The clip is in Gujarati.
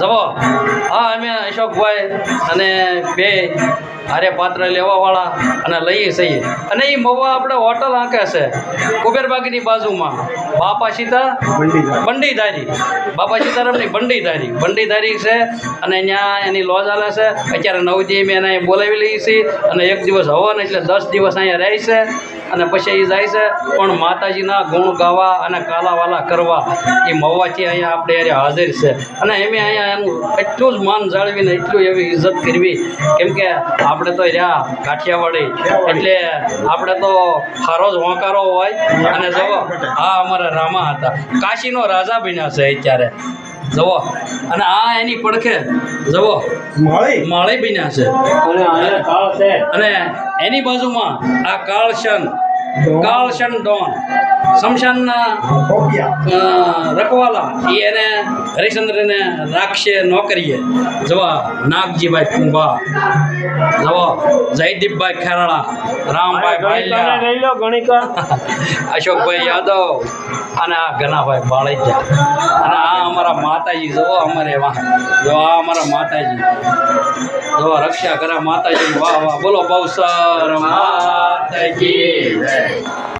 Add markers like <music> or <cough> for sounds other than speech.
જવો. હા અમે અશોકભાઈ અને બે હારે પાત્ર લેવાવાળા અને લઈએ છીએ. અને એ મવા આપણે હોટલ આંકે છે કુબેરબાગની બાજુમાં. બાપા સીતા બંડીધારી. બાપા સીતારામની બંડીધારી. બંડીધારી છે અને ત્યાં એની લોજ હાલે છે. અત્યારે નવદી અમે એને બોલાવી લઈએ છીએ અને એક દિવસ હવન એટલે દસ દિવસ અહીંયા રહે છે. અને પછી એ જાય છે, પણ માતાજીના ગુણ ગાવા અને કાલાવાલા કરવા. એ મવાથી અહીંયા આપણે અરે હાજર છે. અને એમે અહીંયા એનું એટલું જ માન જાળવીને એટલું એવી ઇજ્જત કરવી. કેમ કે આપણે તો રહ્યા કાઠિયાવાડી એટલે આપણે તો હારો જ હોંકારો હોય. અને જવો આ અમારા રામા હતા. કાશીનો રાજા બન્યા છે અત્યારે. જુઓ. અને આ એની પડખે જવો મળી? માળી બન્યા છે. અને અહીંયા કાળ છે. અને એની બાજુમાં આ કાળશન કાળશન ડોન. શમશાનના રખવાલા એ એને હરિશ્ચંદ્રને રાખશે નોકરીએ. જવા નાગજીભાઈ કુંભા. જવો જયદીપભાઈ ખેરાળા રામભાઈ ગણિકા <laughs> અશોકભાઈ યાદવ અને આ ઘનાભાઈ બાળૈજા અને આ માતાજી જો અમારે વાહ જો આ અમારા માતાજી. જો રક્ષા કરા માતાજી, વાહ વાહ, બોલો, બહુ સર માતાજી